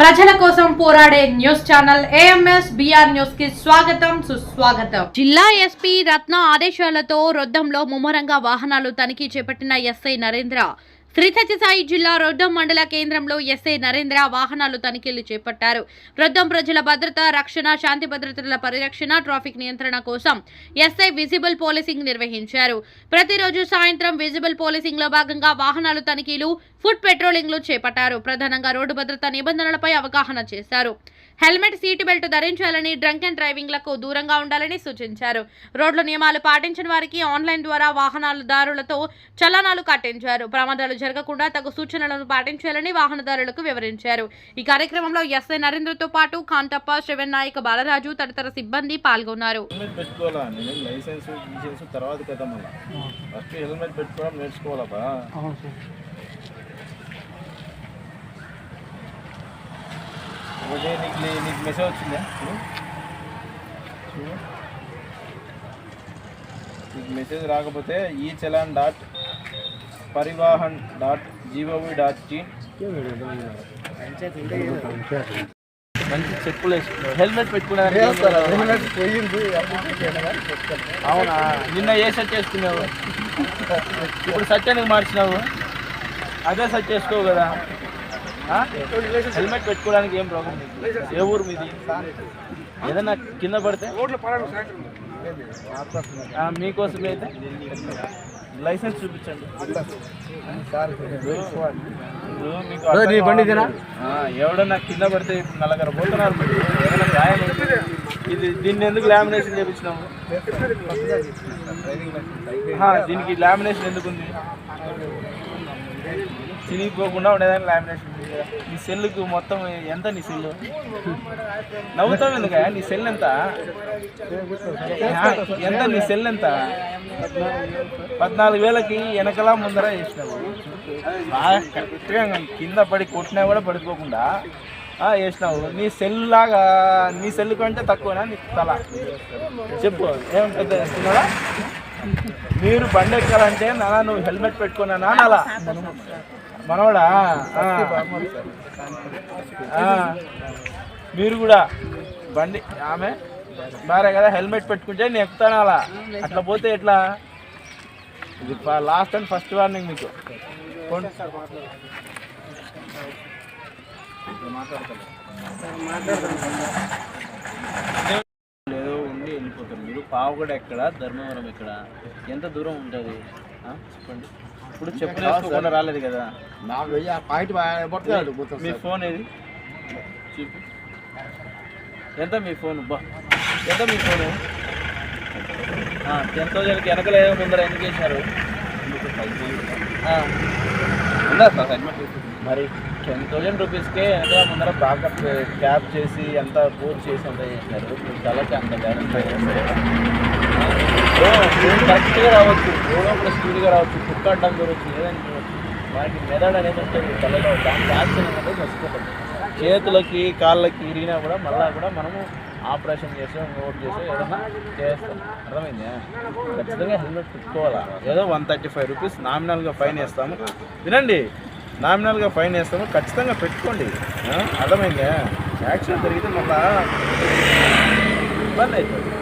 ప్రజల కోసం పోరాడే న్యూస్ ఛానల్ ఏఎంఎస్ బిఆర్ న్యూస్కి స్వాగతం సుస్వాగతం. జిల్లా ఎస్పీ రత్న ఆదేశాలతో రొద్దంలో ముమ్మరంగా వాహనాలు తనిఖీ చేపట్టిన ఎస్ఐ నరేంద్ర. శ్రీ సత్యసాయి జిల్లా రొద్దం మండల కేంద్రంలో ఎస్ఐ నరేంద్ర వాహనాలు తనిఖీలు చేపట్టారు. రొద్దం ప్రజల భద్రత రక్షణ శాంతి భద్రతల పరిరక్షణ ట్రాఫిక్ నియంత్రణ కోసం ఎస్ఐ విజిబుల్ పోలీసింగ్ నిర్వహించారు. ప్రతిరోజు సాయంత్రం విజిబుల్ పోలీసింగ్లో భాగంగా వాహనాలు తనిఖీలు ఫుడ్ పెట్రోలింగ్లు చేపట్టారు. ప్రధానంగా రోడ్డు భద్రత నిబంధనలపై అవగాహన చేశారు. హెల్మెట్ సీటు బెల్ట్ ధరించాలని డ్రంక్ అండ్ డ్రైవింగ్లకు దూరంగా ఉండాలని సూచించారు. రోడ్ల నియమాలు పాటించిన వారికి ఆన్లైన్ ద్వారా వాహనాలదారులతో చలనాలు కట్టించారు. ప్రమాదాలు జరగకుండా తగు సూచనలను పాటించాలని వాహనదారులకు వివరించారు. ఈ కార్యక్రమంలో ఎస్ఐ నరేంద్రతో పాటు కాంతప్ప శ్రవణ్ నాయక్ బాలరాజు తదితర సిబ్బంది పాల్గొన్నారు. నీకు నీకు వచ్చిందా. నీకు మెసేజ్ రాకపోతే e challan dot Parivahan dot GOV dot in మంచి చెప్పులు వేసుకున్నావు హెల్మెట్ పెట్టుకున్నాను అవునా? నిన్న ఏ సెట్ చేసుకున్నావు ఇప్పుడు సత్యానికి మార్చినావు? అదే సెట్ చేసుకోవు కదా? హెల్మెట్ పెట్టుకోవడానికి ఏం ప్రాబ్లం ఏ ఊరు మీది? ఏదైనా కింద పడితే? మీకోసం అయితే లైసెన్స్ చూపించండి. కావాలి. ఆ, ఎవడన్నా కింద పడితే నలుగురు పోతున్నారు ఏదైనా గాయం ఇది దీన్ని ఎందుకు లామినేషన్ చేపించినాము? ఆ, దీనికి లామినేషన్ ఎందుకు ఉంది చినిగిపోకుండా ఉండేదాన్ని లామినేషన్ నీ సెల్లుకు మొత్తం ఎంత నీ సెల్లు? నవ్వుతావు ఎందుక? నీ సెల్ ఎంత? ఎంత నీ సెల్ ఎంత? పద్నాలుగు వేలకి వెనకలా ముందర వేసినావు. బాగా కరెక్ట్గా కింద పడి కొట్టినా కూడా పడిపోకుండా వేసినావు. నీ సెల్ లాగా నీ సెల్ కంటే తక్కువనా నీ తల? చెప్పు ఏం పెద్ద వేస్తున్నావా మీరు బండి ఎక్కాలంటే నాన్న నువ్వు హెల్మెట్ పెట్టుకున్నా నానాలా మనవడా? ఆ. మీరు కూడా. బండి ఆమె భార్య కదా హెల్మెట్ పెట్టుకుంటే నేను ఎక్కుతాను అలా. అట్లా పోతే ఎట్లా? ఇది లాస్ట్ అండ్ ఫస్ట్ వార్నింగ్ మీకు. లేదో ఉండి వెళ్ళిపోతారు మీరు. పావుగడ ఎక్కడ? ధర్మవరం ఎక్కడ? ఎంత దూరం ఉంటుంది? చెప్పండి. ఇప్పుడు చెప్పులు రాలేదు కదా. మీ ఫోన్ ఏది? ఎంత మీ ఫోన్? బా. ఎంత మీ ఫోన్? టెన్ థౌజండ్కి వెనకలే ముందర ఎందుకు ఆ. మరి టెన్ థౌజండ్ రూపీస్కే వెనక ముందర బ్యాకప్ క్యాబ్ చేసి ఎంత పూర్తి చేసి అంత మీ తలకి అంత గ్యారెంటీ కరెక్ట్గా రావచ్చు. రోడ్లో కూడా స్పీడ్గా రావచ్చు. కుక్క అడ్డం దొరకచ్చు ఏదైనా చూడవచ్చు వారికి మెదడు అనేది ఉంటుంది. తలలో దాని యాక్షన్ అనేది మర్చిపోతుంది చేతులకి కాళ్ళకి ఇరిగినా కూడా మళ్ళా కూడా మనము ఆపరేషన్ చేసో నోట్ చేసో ఏదైనా చేస్తాం. అర్థమైందా? ఖచ్చితంగా హెల్మెట్ పెట్టుకోవాలా? ఏదో వన్ థర్టీ ఫైవ్ రూపీస్ నామినల్గా ఫైన్ వేస్తాము. వినండి. నామినల్గా ఫైన్ వేస్తాము. ఖచ్చితంగా పెట్టుకోండి. అర్థమైందా? యాక్సిడెంట్ జరిగితే మళ్ళా ఇబ్బంది అవుతుంది